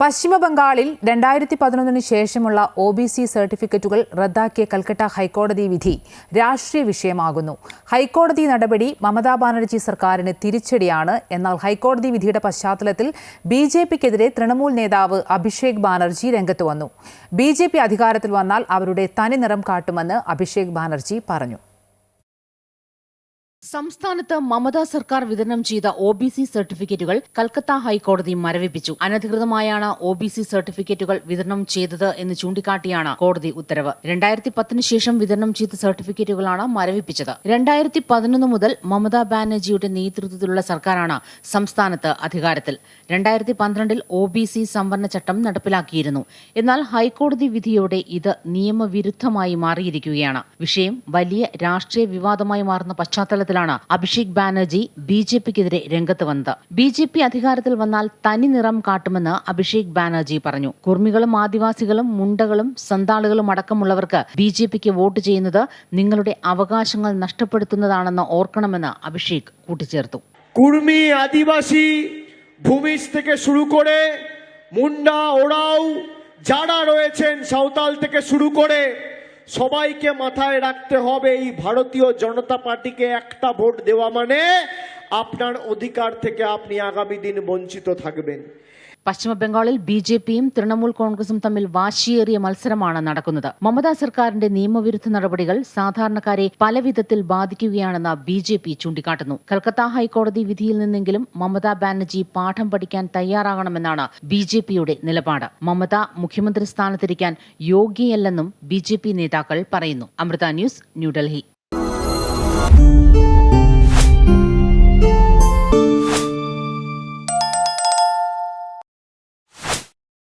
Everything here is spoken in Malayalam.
പശ്ചിമ ബംഗാളിൽ രണ്ടായിരത്തി പതിനൊന്നിന് ശേഷമുള്ള ഒ ബി സി സർട്ടിഫിക്കറ്റുകൾ റദ്ദാക്കിയ കൽക്കട്ട ഹൈക്കോടതി വിധി രാഷ്ട്രീയ വിഷയമാകുന്നു. ഹൈക്കോടതി നടപടി മമതാ ബാനർജി സർക്കാരിന് തിരിച്ചടിയാണ്. എന്നാൽ ഹൈക്കോടതി വിധിയുടെ പശ്ചാത്തലത്തിൽ ബി ജെ പിക്കെതിരെ തൃണമൂൽ നേതാവ് അഭിഷേക് ബാനർജി രംഗത്ത് വന്നു. ബി ജെ പി അധികാരത്തിൽ വന്നാൽ അവരുടെ തനി നിറം കാട്ടുമെന്ന് അഭിഷേക് ബാനർജി പറഞ്ഞു. സംസ്ഥാനത്ത് മമതാ സർക്കാർ വിതരണം ചെയ്ത ഒ ബി സി സർട്ടിഫിക്കറ്റുകൾ കൽക്കത്ത ഹൈക്കോടതി മരവിപ്പിച്ചു. അനധികൃതമായാണ് ഒ ബി സി സർട്ടിഫിക്കറ്റുകൾ വിതരണം ചെയ്തത് എന്ന് ചൂണ്ടിക്കാട്ടിയാണ് കോടതി ഉത്തരവ്. രണ്ടായിരത്തി പത്തിന് ശേഷം വിതരണം ചെയ്ത സർട്ടിഫിക്കറ്റുകളാണ് മരവിപ്പിച്ചത്. രണ്ടായിരത്തി പതിനൊന്ന് മുതൽ മമതാ ബാനർജിയുടെ നേതൃത്വത്തിലുള്ള സർക്കാരാണ് സംസ്ഥാനത്ത് അധികാരത്തിൽ. രണ്ടായിരത്തി പന്ത്രണ്ടിൽ ഒ ബി സി സംവരണ ചട്ടം നടപ്പിലാക്കിയിരുന്നു. എന്നാൽ ഹൈക്കോടതി വിധിയോടെ ഇത് നിയമവിരുദ്ധമായി മാറിയിരിക്കുകയാണ്. വിഷയം വലിയ രാഷ്ട്രീയ വിവാദമായി മാറുന്ന പശ്ചാത്തലത്തിലാണ് അഭിഷേക് ബാനർജി ബി ജെ പിക്കെതിരെ രംഗത്ത് വന്നത് ബി ജെ പി അധികാരത്തിൽ വന്നാൽ തനി നിറം കാട്ടുമെന്ന് അഭിഷേക് ബാനർജി പറഞ്ഞു കുർമികളും ആദിവാസികളും മുണ്ടകളും സന്താളുകളും അടക്കമുള്ളവർക്ക് ബി ജെ പിക്ക് വോട്ട് ചെയ്യുന്നത് നിങ്ങളുടെ അവകാശങ്ങൾ നഷ്ടപ്പെടുത്തുന്നതാണെന്ന് ഓർക്കണമെന്ന് അഭിഷേക് കൂട്ടിച്ചേർത്തു কুর্মি আদিবাসী ভূমিজ থেকে শুরু করে মুন্ডা ওরাও যারা রয়েছেন সাঁওতাল থেকে শুরু করে সবাইকে মাথায় রাখতে হবে, এই ভারতীয় জনতা পার্টিকে একটা ভোট দেওয়া মানে আপনার অধিকার থেকে আপনি আগামী দিন বঞ্চিত থাকবেন। പശ്ചിമ ബംഗാളിൽ ബി ജെ പിയും തൃണമൂൽ കോൺഗ്രസും തമ്മിൽ വാശിയേറിയ മത്സരമാണ് നടക്കുന്നത്. മമതാ സർക്കാരിന്റെ നിയമവിരുദ്ധ നടപടികൾ സാധാരണക്കാരെ പലവിധത്തിൽ ബാധിക്കുകയാണെന്ന് ബി ജെ പി ചൂണ്ടിക്കാട്ടുന്നു. കൽക്കത്ത ഹൈക്കോടതി വിധിയിൽ നിന്നെങ്കിലും മമതാ ബാനർജി പാഠം പഠിക്കാൻ തയ്യാറാകണമെന്നാണ് ബി ജെ പിയുടെ നിലപാട്. മമത മുഖ്യമന്ത്രി സ്ഥാനത്തിരിക്കാൻ യോഗ്യയല്ലെന്നും ബി ജെ പി നേതാക്കൾ പറയുന്നു. അമൃത ന്യൂസ് ന്യൂഡൽഹി.